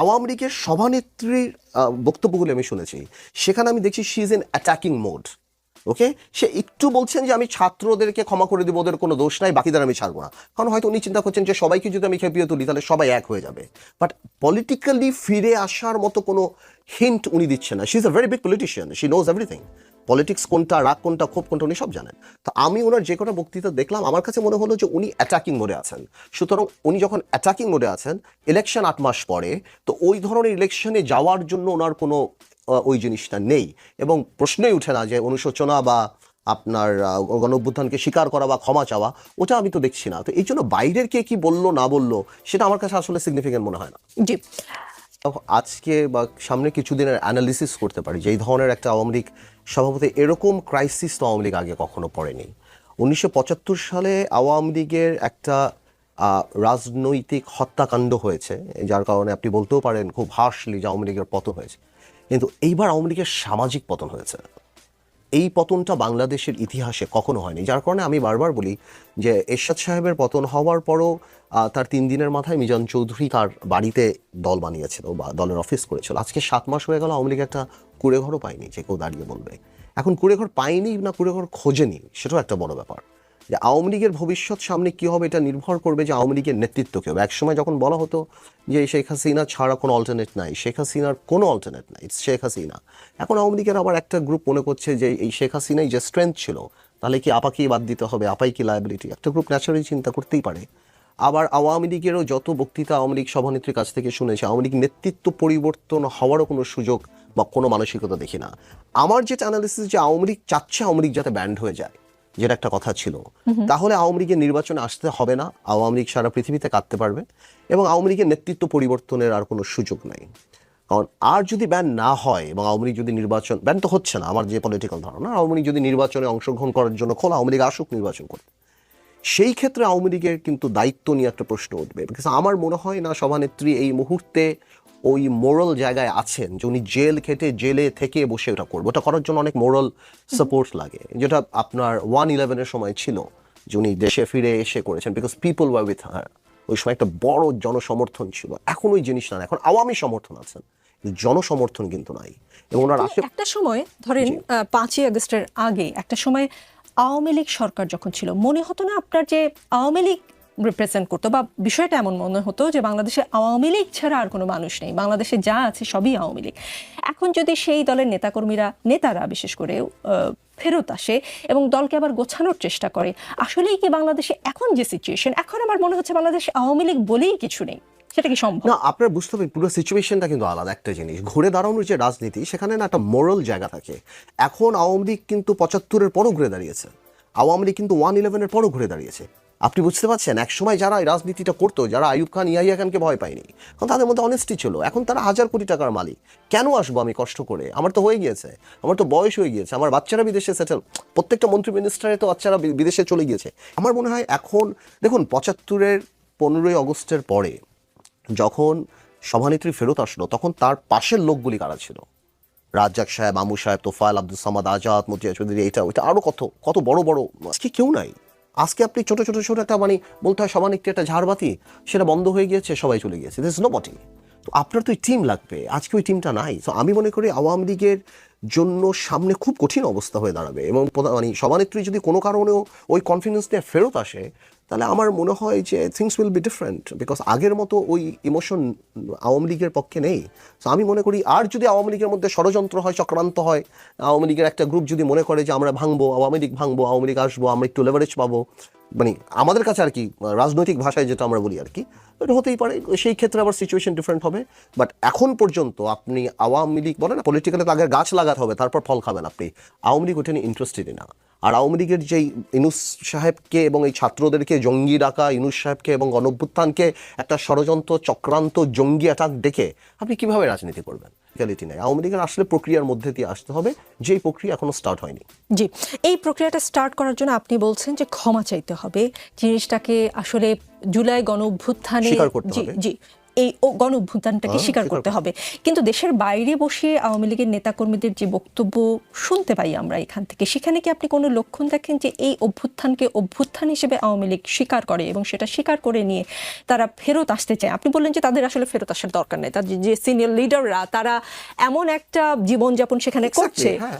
আওয়ামী লীগের সভানেত্রীর বক্তব্যগুলি আমি শুনেছি। সেখানে আমি দেখছি she is an attacking mode okay সে একটু বলছেন যে আমি ছাত্রদেরকে ক্ষমা করে দিব, ওদের কোনো দোষ নাই, বাকিদের আমি ছাড়বো না। কারণ হয়তো উনি চিন্তা করছেন যে সবাইকে যদি আমি খেপিয়ে তুলি, তাহলে সবাই এক হয়ে যাবে। বাট পলিটিক্যালি ফিরে আসার মতো কোনো হিন্ট উনি দিচ্ছেন না। She is a very big politician she knows everything politics কোনটা রাগ কোনটা ক্ষোভ কোনটা উনি সব জানেন। তো আমি ওনার যে কটা বক্তৃতা দেখলাম আমার কাছে মনে হলো যে উনি অ্যাটাকিং মোডে আছেন। সুতরাং উনি যখন অ্যাটাকিং মোডে আছেন ইলেকশন আট মাস পরে তো ওই ধরনের ইলেকশনে যাওয়ার জন্য ওনার কোনো ওই জিনিসটা নেই। এবং প্রশ্নই উঠে না যে অনুশোচনা বা আপনার আহ, গণ অভ্যুত্থানকে স্বীকার করা বা ক্ষমা চাওয়া ওটা আমি তো দেখছি না। তো এই জন্য বাইরের কে কি বলল না বলল সেটা আমার কাছে আসলে সিগনিফিকেন্ট মনে হয় না। জি। আজকে বা সামনে কিছুদিনের অ্যানালিসিস করতে পারি যে এই ধরনের একটা আওয়ামী লীগ সভাপতি এরকম ক্রাইসিস তো আওয়ামী লীগ আগে কখনো পড়েনি। উনিশশো পঁচাত্তর সালে আওয়ামী লীগের একটা রাজনৈতিক হত্যাকাণ্ড হয়েছে, যার কারণে আপনি বলতেও পারেন খুব হার্শলি যে আওয়ামী লীগের পতন হয়েছে। কিন্তু এইবার আওয়ামী লীগের সামাজিক পতন হয়েছে। এই পতনটা বাংলাদেশের ইতিহাসে কখনো হয়নি। যার কারণে আমি বারবার বলি যে এরশাদ সাহেবের পতন হওয়ার পরও তার তিন দিনের মাথায় মিজান চৌধুরী তার বাড়িতে দল বানিয়েছিল বা দলের অফিস করেছিল। আজকে সাত মাস হয়ে গেল, আওয়ামী লীগ একটা কুড়েঘরও পায়নি, যে কেউ দাঁড়িয়ে বলবে। এখন কুড়েঘর পায়নি না কুড়েঘর খোঁজেনি, সেটাও একটা বড় ব্যাপার। যে আওয়ামী লীগের ভবিষ্যৎ সামনে কী হবে এটা নির্ভর করবে যে আওয়ামী লীগের নেতৃত্ব কী হবে। একসময় যখন বলা হতো যে শেখ হাসিনা ছাড়া কোনো অল্টারনেট নাই, শেখ হাসিনার কোনো অল্টারনেট নাই শেখ হাসিনা। এখন আওয়ামী লীগের আবার একটা গ্রুপ মনে করছে যে এই শেখ হাসিনাই যে স্ট্রেংথ ছিল, তাহলে কি আপাকেই বাদ দিতে হবে, আপাই কি লায়াবিলিটি একটা গ্রুপ ন্যাচারালি চিন্তা করতেই পারে। আবার আওয়ামী লীগেরও যত বক্তৃতা আওয়ামী লীগ সভানেত্রীর কাছ থেকে শুনেছি, আওয়ামী লীগ নেতৃত্ব পরিবর্তন হওয়ারও কোনো সুযোগ বা কোনো মানসিকতা দেখি না। আমার যেটা অ্যানালিসিস যে আওয়ামী লীগ চাচ্ছে আওয়ামী লীগ যাতে ব্যান্ড হয়ে যায়। যেটা একটা কথা ছিল। তাহলে আওয়ামী লীগের নির্বাচনে আসতে হবে না। আওয়ামী লীগ সারা পৃথিবীতে কাটতে পারবে এবং আওয়ামী লীগের নেতৃত্ব পরিবর্তনের আর কোনো সুযোগ নাই। কারণ আর যদি ব্যান না হয় এবং আওয়ামী লীগ যদি নির্বাচন ব্যান তো হচ্ছে না আমার যে পলিটিক্যাল ধারণা। আওয়ামী লীগ যদি নির্বাচনে অংশগ্রহণ করার জন্য খোলা আওয়ামী লীগ আসুক নির্বাচন করতে সেই ক্ষেত্রে আওয়ামী লীগের কিন্তু দায়িত্ব নিয়ে একটা প্রশ্ন উঠবে। বিকজ আমার মনে হয় না সভানেত্রী এই মুহূর্তে ওই মোরাল জায়গায় আছেন যে উনি জেল খেটে জেলে থেকে বসে ওটা করব। ওটা করার জন্য অনেক মোরাল সাপোর্ট লাগে। যেটা আপনার ওয়ান ইলেভেনের সময় ছিল যে উনি দেশে ফিরে এসে করেছেন because people were with her ওই সময় একটা বড় জনসমর্থন ছিল। এখন ওই জিনিস না এখন আওয়ামী সমর্থন আছেন। জনসমর্থন কিন্তু নাই। এবং ওনার একটা সময় ধরেন পাঁচই আগস্টের আগে একটা সময় আওয়ামী লীগ সরকার যখন ছিল মনে হতো না আপনার যে আওয়ামী লীগ রিপ্রেজেন্ট করতো বা বিষয়টা এমন মনে হতো যে বাংলাদেশে আওয়ামী লীগ ছাড়া আর কোনো মানুষ নেই। বাংলাদেশে যা আছে সবই আওয়ামী লীগ। এখন যদি সেই দলের নেতাকর্মীরা, নেতারা বিশেষ করে ফেরত আসে এবং দলকে আবার গোছানোর চেষ্টা করে, আসলেই কি বাংলাদেশে এখন যে সিচুয়েশন এখন আমার মনে হচ্ছে বাংলাদেশে আওয়ামী লীগ বলেই কিছু নেই। সেটা কি সম্ভব? না, আপনার বুঝতে হবে পুরো সিচুয়েশনটা কিন্তু আলাদা একটা জিনিস। ঘুরে দাঁড়ানোর যে রাজনীতি, সেখানে না একটা মোরাল জায়গা থাকে। এখন আওয়ামী লীগ কিন্তু পঁচাত্তরের পরও ঘুরে দাঁড়িয়েছে। আওয়ামী লীগ কিন্তু ওয়ান ইলেভেনের পরও ঘুরে দাঁড়িয়েছে। আপনি বুঝতে পারছেন একসময় যারা এই রাজনীতিটা করতো, যারা আইয়ুব খান, ইয়াহিয়া খানকে ভয় পায়নি, কারণ তাদের মধ্যে অনেস্টি ছিল। এখন তারা হাজার কোটি টাকার মালিক। কেন আসব আমি কষ্ট করে? আমার তো হয়ে গিয়েছে। আমার তো বয়স হয়ে গিয়েছে। আমার বাচ্চারা বিদেশে সেটেল প্রত্যেকটা মন্ত্রী মিনিস্টারে তো বাচ্চারা বিদেশে চলে গিয়েছে। আমার মনে হয় এখন, দেখুন, পঁচাত্তরের পনেরোই আগস্টের পরে যখন সভানেত্রী ফেরত আসলো, তখন তার পাশের লোকগুলি কারা ছিল? রাজ্জাক সাহেব আমু সাহেব, তোফায়েল, আব্দুল সামাদ, আজাদ মতিয়া চৌধুরী এটা ওইটা আরও কত কত বড় বড়, আজকে কেউ নাই। আজকে আপনি ছোট ছোট ছোট একটা মানে বলতে হয় সমান একটি একটা ঝাড়বাতি, সেটা বন্ধ হয়ে গিয়েছে, সবাই চলে গিয়েছে। দিস নো বটি তো আপনার তো টিম লাগবে। আজকে ওই টিমটা নাই। সো আমি মনে করি আওয়ামী লীগের জন্য সামনে খুব কঠিন অবস্থা হয়ে দাঁড়াবে এবং মানে সভানেত্রী যদি কোনো কারণেও ওই কনফিডেন্স নিয়ে ফেরত আসে, তাহলে আমার মনে হয় যে things will be different because আগের মতো ওই ইমোশন আওয়ামী লীগের পক্ষে নেই। তো আমি মনে করি আর যদি আওয়ামী লীগের মধ্যে ষড়যন্ত্র হয়, চক্রান্ত হয়, আওয়ামী লীগের একটা গ্রুপ যদি মনে করে যে আমরা ভাঙবো, আওয়ামী লীগ ভাঙবো, আওয়ামী লীগ আসব, আমরা একটু লেভারেজ পাবো মানে আমাদের কাছে আর কি রাজনৈতিক ভাষায় যেটা আমরা বলি আর কি, এটা হতেই পারে। সেই ক্ষেত্রে আবার সিচুয়েশন ডিফারেন্ট হবে। বাট এখন পর্যন্ত আপনি আওয়ামী লীগ বলেন পলিটিক্যালি আগে গাছ লাগাতে হবে, তারপর ফল খাবেন আপনি। আওয়ামী লীগ ওটা নিয়ে ইন্টারেস্টেডই না। আর আওয়ামী লীগের যেই ইনুস সাহেবকে এবং এই ছাত্রদেরকে জঙ্গি ডাকা ইনুস সাহেবকে এবং গণভ্যুত্থানকে একটা ষড়যন্ত্র চক্রান্ত জঙ্গি অ্যাটাক দেখে আপনি কীভাবে রাজনীতি করবেন? রিয়ালিটি নেই। আওয়ামী লীগের আসলে প্রক্রিয়ার মধ্যে দিয়ে আসতে হবে যেই প্রক্রিয়া এখনও স্টার্ট হয়নি। জি এই প্রক্রিয়াটা স্টার্ট করার জন্য আপনি বলছেন যে ক্ষমা চাইতে হবে। জিনিসটাকে আসলে জুলাই গণ অভ্যুত্থানে জি এই গণ অভ্যুত্থানটাকে হ্যাঁ, স্বীকার করতে হবে। কিন্তু দেশের বাইরে বসে আওয়ামী লীগের নেতাকর্মীদের যে বক্তব্য শুনতে পাই আমরা এখান থেকে সেখানে কি আপনি কোনো লক্ষণ দেখেন যে এই অভ্যুত্থানকে অভ্যুত্থান হিসেবে আওয়ামী লীগ স্বীকার করে এবং সেটা স্বীকার করে নিয়ে তারা ফেরত আসতে চায়? আপনি বললেন যে তাদের আসলে ফেরত আসার দরকার নেই। তাদের যে সিনিয়র লিডাররা তারা এমন একটা জীবনযাপন সেখানে করছে। হ্যাঁ।